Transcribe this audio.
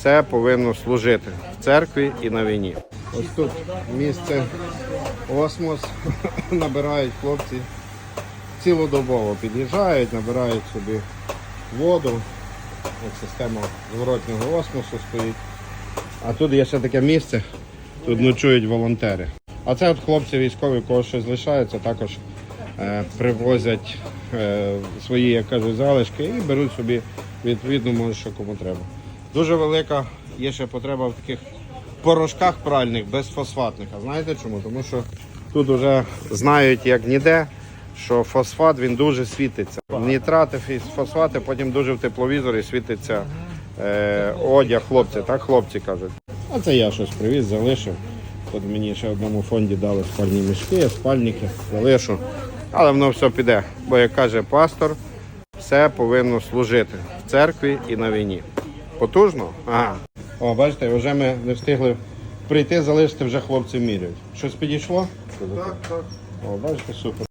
все повинно служити в церкві і на війні. Ось тут місце осмос набирають хлопці цілодобово під'їжджають, набирають собі воду. Ось система зворотнього осмосу стоїть. А тут є ще таке місце, тут ночують волонтери. А це от хлопці військові, кого щось лишається, також е, привозять е, свої, як кажуть, залишки і беруть собі відповідно, може, що кому треба. Дуже велика є ще потреба в таких порошках пральних безфосфатних. А знаєте чому? Тому що тут вже знають як ніде, що фосфат він дуже світиться. Нітрати, фіс- фосфати, потім дуже в тепловізорі світиться е, одяг хлопці, так хлопці кажуть. А це я щось привіз, залишив. Тут мені ще в одному фонді дали спальні мішки, спальники, залишу. Але воно все піде. Бо як каже пастор, все повинно служити в церкві і на війні. Потужно? Ага. О, бачите, вже ми не встигли прийти, залишити, вже хлопці міряють. Щось підійшло? Так, так. О, бачите, супер.